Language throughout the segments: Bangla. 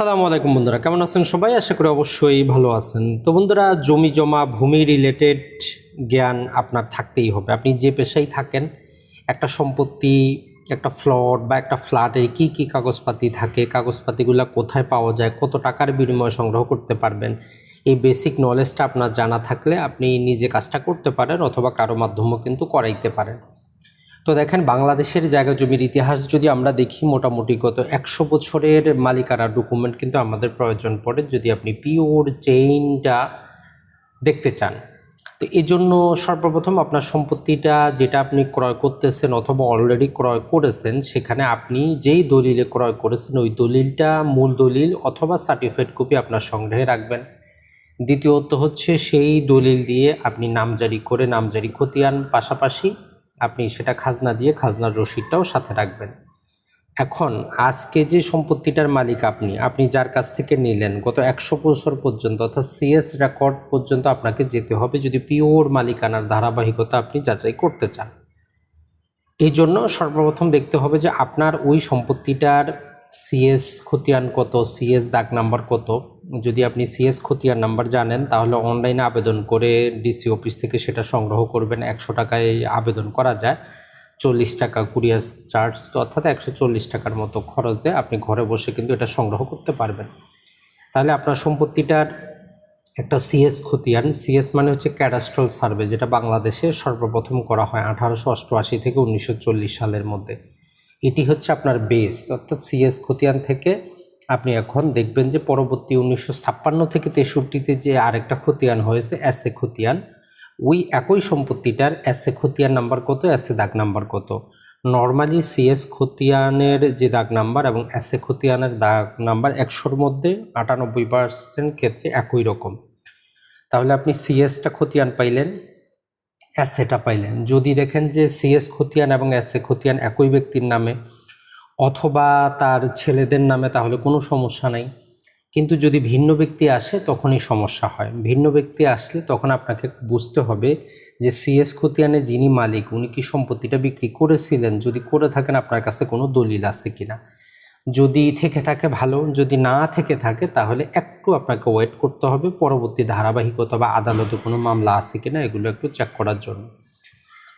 আসসালামু আলাইকুম বন্ধুরা, কেমন আছেন সবাই? আশা করি অবশ্যই ভালো আছেন। তো বন্ধুরা, জমি জমা, ভূমি রিলেটেড জ্ঞান আপনার থাকতেই হবে। আপনি যে পেশায় থাকেন, একটা সম্পত্তি, একটা ফ্লট বা একটা ফ্ল্যাটে কি কি কাগজপাতি থাকে, কাগজপাতিগুলো কোথায় পাওয়া যায়, কত টাকার বিনিময়ে সংগ্রহ করতে পারবেন, এই বেসিক নলেজটা আপনার জানা থাকলে আপনি নিজে কাজটা করতে পারেন অথবা কারও মাধ্যমেও কিন্তু করাইতে পারেন। তো দেখেন, বাংলাদেশের জায়গা জমির ইতিহাস যদি আমরা দেখি, মোটামুটি গত একশো বছরের মালিকানা ডকুমেন্ট কিন্তু আমাদের প্রয়োজন পড়ে যদি আপনি পিওর চেইনটা দেখতে চান। তো এই জন্য সর্বপ্রথম আপনার সম্পত্তিটা যেটা আপনি ক্রয় করতেছেন অথবা অলরেডি ক্রয় করেছেন, সেখানে আপনি যেই দলিলে ক্রয় করেছেন, ওই দলিলটা মূল দলিল অথবা সার্টিফাইড কপি আপনার সংগ্রহে রাখবেন। দ্বিতীয়ত হচ্ছে, সেই দলিল দিয়ে আপনি নামজারি করে নামজারি খতিয়ান পাশাপাশি আপনি সেটা খাজনা দিয়ে খাজনার রসিদটাও সাথে রাখবেন। এখন আজকে যে সম্পত্তিটার মালিক আপনি আপনি যার কাছ থেকে নিলেন, গত একশো বছর পর্যন্ত অর্থাৎ সিএস রেকর্ড পর্যন্ত আপনাকে যেতে হবে যদি পিওর মালিকানার ধারাবাহিকতা আপনি যাচাই করতে চান। এই জন্য সর্বপ্রথম দেখতে হবে যে আপনার ওই সম্পত্তিটার সিএস খতিয়ান কত, সিএস দাগ নাম্বার কত যদি আপনি সিএস খতিয়ান নাম্বার জানেন, তাহলে অনলাইনে আবেদন করে ডিসি অফিস থেকে সেটা সংগ্রহ করবেন। একশো টাকায় আবেদন করা যায়। চল্লিশ টাকা কুরিয়ার চার্জ অর্থাৎ একশো চল্লিশ টাকার মতো খরচে আপনি ঘরে বসে কিন্তু এটা সংগ্রহ করতে পারবেন। তাহলে আপনার সম্পত্তিটার একটা সিএস খতিয়ান। সিএস মানে হচ্ছে ক্যাডাস্ট্রাল সার্ভে যেটা বাংলাদেশে সর্বপ্রথম করা হয় আঠারোশো অষ্টআশি থেকে উনিশশো চল্লিশ সালের মধ্যে। এটি হচ্ছে আপনার বেস অর্থাৎ সিএস খতিয়ান থেকে আপনি এখন দেখবেন যে পরবর্তী উনিশশো ছাপ্পান্ন থেকে তেষট্টিতে যে আরেকটা খতিয়ান হয়েছে এসএ খতিয়ান, ওই একই সম্পত্তিটার এসএ খতিয়ান নাম্বার কত এসএ দাগ নাম্বার কত? নর্মালি সিএস খতিয়ানের যে দাগ নাম্বার এবং এসএ খতিয়ানের দাগ নাম্বার একশোর মধ্যে আটানব্বই পার্সেন্ট ক্ষেত্রে একই রকম। তাহলে আপনি সিএসটা খতিয়ান পাইলেন অ্যাসেটা পাইলেন। যদি দেখেন যে সিএস খতিয়ান এবং অ্যাসে খতিয়ান একই ব্যক্তির নামে অথবা তার ছেলেদের নামে তাহলে কোনো সমস্যা নাই। কিন্তু যদি ভিন্ন ব্যক্তি আসে, তখনই সমস্যা হয়। ভিন্ন ব্যক্তি আসলে তখন আপনাকে বুঝতে হবে যে সিএস খতিয়ানে যিনি মালিক, উনি কি সম্পত্তিটা বিক্রি করেছিলেন? যদি করে থাকেন, আপনার কাছে কোনো দলিল আছে কিনা? যদি থেকে থাকে, ভালো। যদি না থেকে থাকে, তাহলে একটু আপনাকে ওয়েট করতে হবে। পরবর্তী ধারাবাহিকতা বা আদালতে কোনো মামলা আছে কিনা, এগুলো একটু চেক করার জন্য।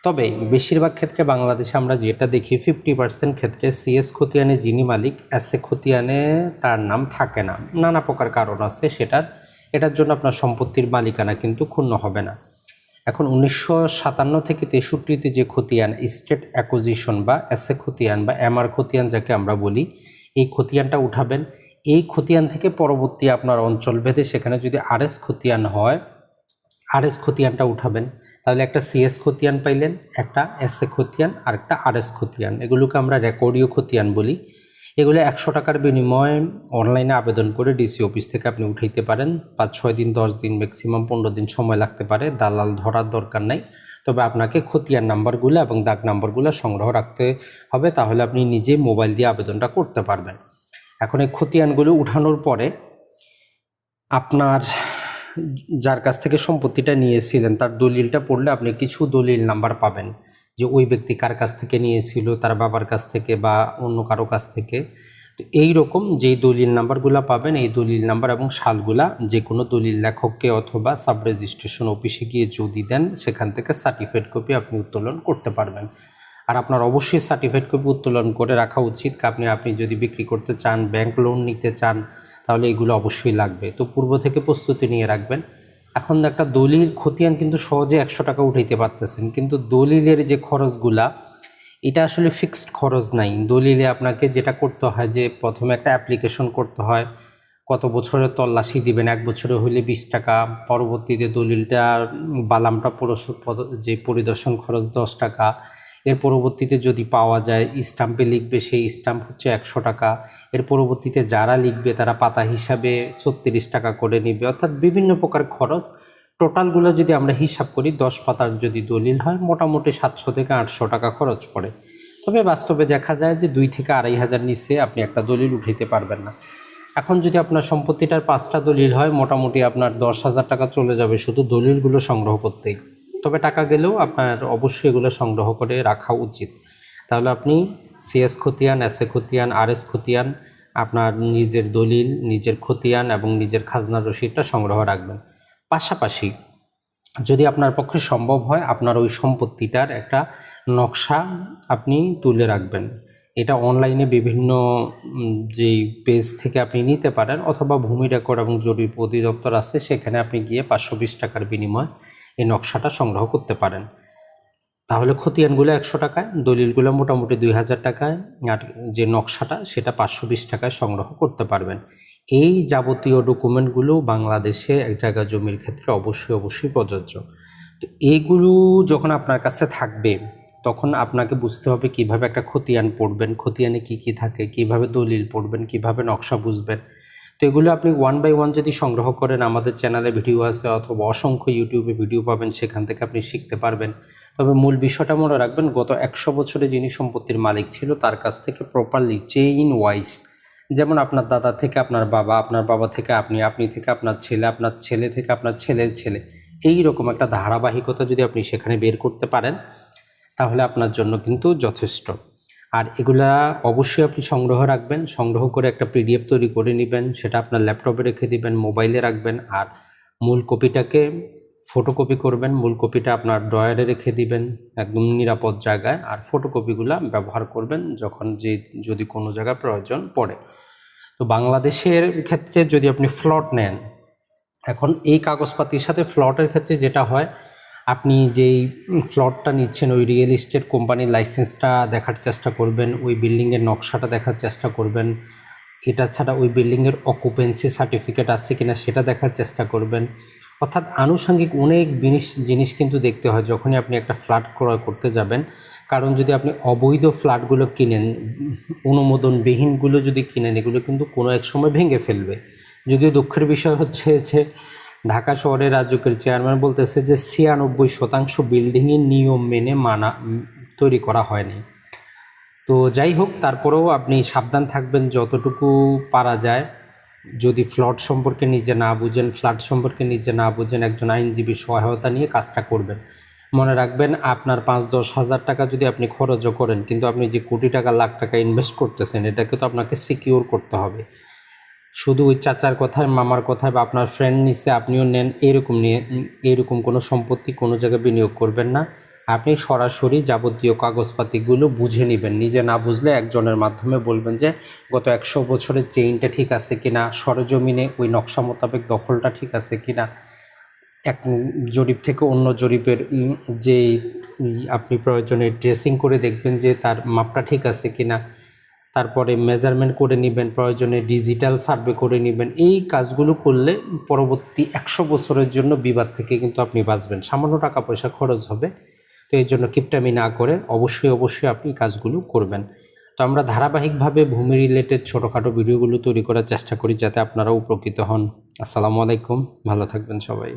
তবে বেশিরভাগ ক্ষেত্রে বাংলাদেশে আমরা যেটা দেখি ফিফটি পার্সেন্ট ক্ষেত্রে সিএস খতিয়ানে যিনি মালিক এসএ খতিয়ানে তার নাম থাকে না। নানা প্রকার কারণ আছে সেটার। এটার জন্য আপনার সম্পত্তির মালিকানা কিন্তু ক্ষুণ্ণ হবে না। এখন উনিশশো সাতান্ন থেকে তেষট্টিতে যে খতিয়ান স্টেট অ্যাকোজিশন বা এসএ খতিয়ান বা এমআর খতিয়ান যাকে আমরা বলি, এই খতিয়ানটা উঠাবেন। এই খতিয়ান থেকে পরবর্তী আপনার অঞ্চল ভেদে সেখানে যদি আরএস খতিয়ান হয় আরএস খতিয়ানটা উঠাবেন। তাহলে একটা সিএস খতিয়ান পাইলেন, একটা এসএ খতিয়ান আর একটা আরএস খতিয়ান। এগুলোকে আমরা রেকর্ডীয় খতিয়ান বলি। এগুলো একশো টাকার বিনিময়ে অনলাইনে আবেদন করে ডিসি অফিস থেকে আপনি উঠাইতে পারেন। পাঁচ, ছয় দিন, দশ দিন ম্যাক্সিমাম পনেরো দিন সময় লাগতে পারে। দালাল ধরার দরকার নাই। তবে আপনাকে খতিয়ান নাম্বারগুলো এবং দাগ নাম্বারগুলো সংগ্রহ রাখতে হবে, তাহলে আপনি নিজে মোবাইল দিয়ে আবেদনটা করতে পারবেন। এখন এই খতিয়ানগুলো উঠানোর পরে আপনার যার কাছ থেকে সম্পত্তিটা নিয়েছিলেন, তার দলিলটা পড়লে আপনি কিছু দলিল নাম্বার পাবেন যে ওই ব্যক্তি কার কাছ থেকে নিয়েছিল, তার বাবার কাছ থেকে বা অন্য কারও কাছ থেকে। তো এই রকম যেই দলিল নাম্বারগুলো পাবেন, এই দলিল নাম্বার এবং সালগুলা যে কোনো দলিল লেখককে অথবা সাব রেজিস্ট্রেশন অফিসে গিয়ে যদি দেন, সেখান থেকে সার্টিফিকেট কপি আপনি উত্তোলন করতে পারবেন। আর আপনার অবশ্যই সার্টিফিকেট কপি উত্তোলন করে রাখা উচিত। আপনি আপনি যদি বিক্রি করতে চান ব্যাংক লোন নিতে চান তাহলে এগুলো অবশ্যই লাগবে। তো পূর্ব থেকে প্রস্তুতি নিয়ে রাখবেন। এখন একটা দলিল খতিয়ান কিন্তু সহজে একশো টাকা উঠাইতে পারতেছেন। কিন্তু দলিলের যে খরচগুলা, এটা আসলে ফিক্সড খরচ নাই। দলিলে আপনাকে যেটা করতে হয় যে, প্রথমে একটা অ্যাপ্লিকেশন করতে হয়। কত বছরের তল্লাশি দিবেন? এক বছরে হইলে বিশ টাকা। পরবর্তীতে দলিলটা বালামটা যে পরিদর্শন খরচ দশ টাকা। এর পরবর্তীতে যদি পাওয়া যায়, স্টাম্পে লিখবে সেই স্টাম্প হচ্ছে একশো টাকা। এর পরবর্তীতে যারা লিখবে, তারা পাতা হিসাবে ছত্রিশ টাকা করে নেবে। অর্থাৎ বিভিন্ন প্রকার খরচ। টোটালগুলো যদি আমরা হিসাব করি, দশ পাতার যদি দলিল হয়, মোটামুটি সাতশো থেকে আটশো টাকা খরচ পড়ে। তবে বাস্তবে দেখা যায় যে দুই থেকে আড়াই হাজার নিচে আপনি একটা দলিল উঠাইতে পারবেন না। এখন যদি আপনার সম্পত্তিটার পাঁচটা দলিল হয়, মোটামুটি আপনার দশ হাজার টাকা চলে যাবে শুধু দলিলগুলো সংগ্রহ করতেই। তবে টাকা গেলেও আপনার অবশ্যই এগুলো সংগ্রহ করে রাখা উচিত। তাহলে আপনি সিএস খতিয়ান এস এ খতিয়ান আর এস খতিয়ান, আপনার নিজের দলিল, নিজের খতিয়ান এবং নিজের খাজনার রসিদটা সংগ্রহ রাখবেন। পাশাপাশি যদি আপনার পক্ষে সম্ভব হয়, আপনার ওই সম্পত্তিটার একটা নকশা আপনি তুলে রাখবেন। এটা অনলাইনে বিভিন্ন যেই পেজ থেকে আপনি নিতে পারেন অথবা ভূমি রেকর্ড এবং জরিপ অধিদপ্তর আছে, সেখানে আপনি গিয়ে পাঁচশো বিশ টাকার বিনিময়ে এই নকশাটা সংগ্রহ করতে পারেন। তাহলে খতিয়ানগুলো একশো টাকায়, দলিলগুলো মোটামুটি দুই হাজার টাকায়, আর যে নকশাটা সেটা পাঁচশো বিশ টাকায় সংগ্রহ করতে পারবেন। এই যাবতীয় ডকুমেন্টগুলো বাংলাদেশে এক জায়গা জমির ক্ষেত্রে অবশ্যই অবশ্যই প্রযোজ্য। তো এইগুলো যখন আপনার কাছে থাকবে, তখন আপনাকে বুঝতে হবে কীভাবে একটা খতিয়ান পড়বেন, খতিয়ানে কি কি থাকে, কীভাবে দলিল পড়বেন, কীভাবে নকশা বুঝবেন। তো এগুলো আপনি ওয়ান বাই ওয়ান যদি সংগ্রহ করেন, আমাদের চ্যানেলে ভিডিও আছে অথবা অসংখ্য ইউটিউবে ভিডিও পাবেন, সেখান থেকে আপনি শিখতে পারবেন। তবে মূল বিষয়টা মনে রাখবেন, গত একশো বছরে যিনি সম্পত্তির মালিক ছিল, তার কাছ থেকে প্রপারলি চেইন ওয়াইজ যেমন আপনার দাদা থেকে আপনার বাবা আপনার বাবা থেকে আপনি আপনি থেকে আপনার ছেলে আপনার ছেলে থেকে আপনার ছেলের ছেলে এই রকম একটা ধারাবাহিকতা যদি আপনি সেখানে বের করতে পারেন, তাহলে আপনার জন্য কিন্তু যথেষ্ট। আর এগুলা অবশ্যই আপনি সংগ্রহ রাখবেন। সংগ্রহ করে একটা পিডিএফ তৈরি করে নেবেন, সেটা আপনার ল্যাপটপে রেখে দিবেন, মোবাইলে রাখবেন, আর মূল কপিটাকে ফটোকপি করবেন। মূল কপিটা আপনার ড্রয়ারে রেখে দিবেন, একদম নিরাপদ জায়গায়, আর ফটোকপিগুলা ব্যবহার করবেন যখন যে, যদি কোনো জায়গায় প্রয়োজন পড়ে। তো বাংলাদেশের ক্ষেত্রে যদি আপনি ফ্লট নেন, এখন এই কাগজপাতির সাথে ফ্লটের ক্ষেত্রে যেটা হয় আপনি যেই ফ্লটটা নিচ্ছেন, ওই রিয়েল এস্টেট কোম্পানির লাইসেন্সটা দেখার চেষ্টা করবেন, ওই বিল্ডিংয়ের নকশাটা দেখার চেষ্টা করবেন, এটা ছাড়া ওই বিল্ডিংয়ের অকুপেন্সি সার্টিফিকেট আছে কিনা সেটা দেখার চেষ্টা করবেন। অর্থাৎ আনুষঙ্গিক অনেক জিনিস জিনিস কিন্তু দেখতে হয় যখনই আপনি একটা ফ্ল্যাট ক্রয় করতে যাবেন। কারণ যদি আপনি অবৈধ ফ্ল্যাটগুলো কিনেন, অনুমোদনবিহীনগুলো যদি কিনেন, এগুলো কিন্তু কোনো এক সময় ভেঙে ফেলবে। যদিও দুঃখের বিষয় হচ্ছে যে ঢাকা শহরের রাজুকের চেয়ারম্যান বলতেছে যে ছিয়ানব্বই শতাংশ বিল্ডিংয়ের নিয়ম মেনে মানা তৈরি করা হয়নি। তো যাই হোক, তারপরেও আপনি সাবধান থাকবেন যতটুকু পারা যায়। যদি ফ্লট সম্পর্কে নিজে না বুঝেন, ফ্ল্যাট সম্পর্কে নিজে না বুঝেন, একজন আইনজীবী সহায়তা নিয়ে কাজটা করবেন। মনে রাখবেন, আপনার পাঁচ দশ হাজার টাকা যদি আপনি খরচও করেন, কিন্তু আপনি যে কোটি টাকা, লাখ টাকা ইনভেস্ট করতেছেন, এটাকে তো আপনাকে সিকিউর করতে হবে। শুধু ওই চাচার কথায়, মামার কথায় বা আপনার ফ্রেন্ড নিচে আপনিও নেন, এরকম নিয়ে, এরকম কোনো সম্পত্তি কোনো জায়গায় বিনিয়োগ করবেন না। আপনি সরাসরি যাবতীয় কাগজপাতিগুলো বুঝে নেবেন। নিজে না বুঝলে একজনের মাধ্যমে বলবেন যে, গত একশো বছরের চেইনটা ঠিক আছে কিনা? সরজমিনে ওই নকশা মোতাবেক দখলটা ঠিক আছে কিনা? এক জরিপ থেকে অন্য জরিপের যে আপনি প্রয়োজনে ড্রেসিং করে দেখবেন যে তার মাপটা ঠিক আছে কিনা। তারপরে মেজারমেন্ট করে নেবেন, প্রয়োজনে ডিজিটাল সার্ভে করে নেবেন। এই কাজগুলো করলে পরবর্তী একশো বছরের জন্য বিবাদ থেকে কিন্তু আপনি বাঁচবেন। সামান্য টাকা পয়সা খরচ হবে, তো এই জন্য কিপটামি না করে অবশ্যই অবশ্যই আপনি কাজগুলো করবেন। তো আমরা ধারাবাহিকভাবে ভূমি রিলেটেড ছোটোখাটো ভিডিওগুলো তৈরি করার চেষ্টা করি যাতে আপনারা উপকৃত হন। আসসালামু আলাইকুম, ভালো থাকবেন সবাই।